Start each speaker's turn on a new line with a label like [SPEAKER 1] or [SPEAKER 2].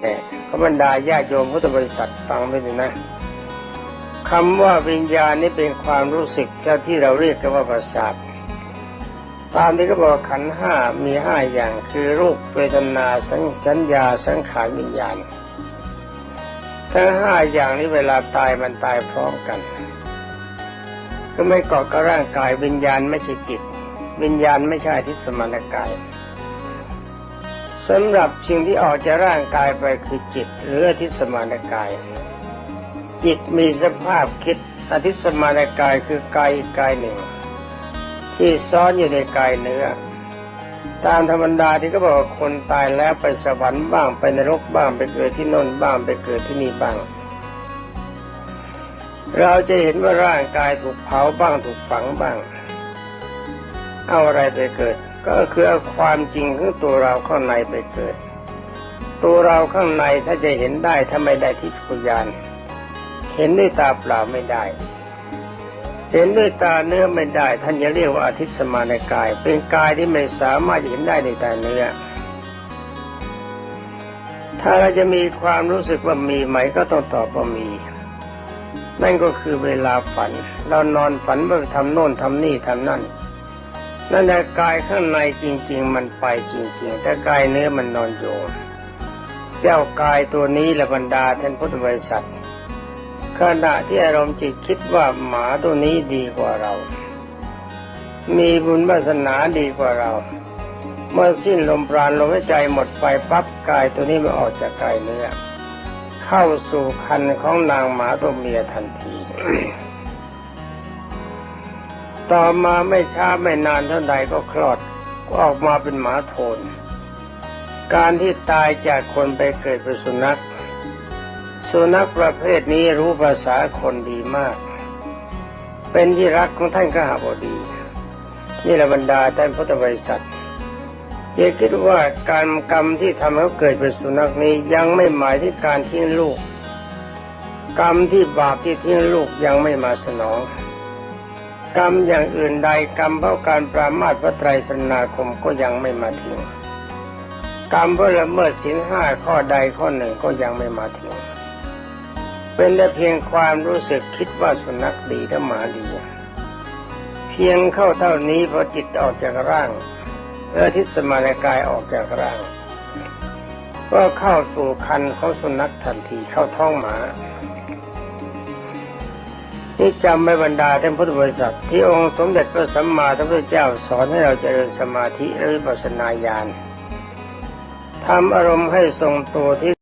[SPEAKER 1] แต่พระบรรดาญาโยมพุทธบริษัทฟังไม่ดีนะคำว่าวิญญาณนี่เป็นความรู้สึกที่เราเรียกกันว่าประสาทตามที่เขาบอกขันห้ามีห้าอย่างคือรูปเวทนาสัญสัญญาสังขารวิญญาณ ทั้งห้าอย่างนี้เวลาตายมันตายพร้อมกัน ก็ไม่เกาะกับร่างกายวิญญาณไม่ใช่จิต วิญญาณไม่ใช่ทิศสมานกาย สำหรับสิ่งที่ออกจากร่างกายไปคือจิตหรืออธิสมานกาย จิตมีสภาพคิดอธิสมานกายคือกายอีกกายหนึ่ง ที่ซ้อนอยู่ในกายเนื้อ ตามธรรมดาที่เขาบอกว่าคนตายแล้วไปสวรรค์บ้างไปนรกบ้างไปเกิดที่นนบ้างไปเกิดที่นี่บ้าง เราจะเห็นว่าร่างกายถูกเผาบ้างถูกฝังบ้าง เอาอะไรไปเกิด ก็คือเอาความจริงของตัวเราข้างในไปเกิด ตัวเราข้างในถ้าจะเห็นได้ถ้าไม่ได้ที่ขุยาน เห็นด้วยตาเปล่าไม่ได้ เห็นด้วยตาเนื้อไม่ได้ ท่านจะเรียกว่าอาทิตย์สมานกาย เป็นกายที่ไม่สามารถเห็นได้ในตาเนื้อถ้าเราจะมีความรู้สึกว่ามีไหมก็ต้องตอบว่ามี นั่นก็คือเวลาฝัน เรานอนฝันว่าทำโน่นทำนี่ทำนั่น นั่นแหละกายข้างในจริง ๆ มันไปจริง ๆ แต่กายเนื้อมันนอนอยู่ เจ้ากายตัวนี้ละบรรดาท่านพุทธบริษัทขณะที่อารมณ์จิตคิดว่าหมาตัวนี้ดีกว่าเรา มีบุญวาสนาดีกว่าเรา เมื่อสิ้นลมปราณลมหายใจหมดไปปั๊บกายตัวนี้มันออกจากกายเนื้อ เข้าสู่คันของนางหมาตัวเมียทันที ต่อมาไม่ช้าไม่นานเท่าใดก็คลอดก็ออกมาเป็นหมาโทน การที่ตายจากคนไปเกิดเป็นสุนัข สุนัขประเภทนี้รู้ภาษาคนดีมาก เป็นที่รักของท่านข้าบดี นี่แหละบรรดาท่านพุทธบริษัทอย่าคิดว่าการกรรมที่ทำให้เขาเกิดเป็นสุนัขนี้ยังไม่หมายที่การทิ้งลูก กรรมที่บาปที่ทิ้งลูกยังไม่มาสนอง กรรมอย่างอื่นใดกรรมเพราะการปรามาสพระไตรสรณาคมก็ยังไม่มาถึงกรรมเพราะละเมิดศีลห้าข้อใดข้อหนึ่งก็ยังไม่มาถึงเป็นแต่เพียงความรู้สึกคิดว่าสุนัขดีและหมาดี เพียงเข้าเท่านี้พอจิตออกจากร่างเอทิศสมานกายออกจากร่าง ก็เข้าสู่คันเของสุนัขทันทีเข้าท้องหมา นี่จำไม่บรรดาท่านพุทธบริษัทที่องค์สมเด็จพระสัมมาสัมพุทธเจ้าสอนให้เราเจริญสมาธิหรือปัสนาญาณทำอารมณ์ให้ทรงตัวที่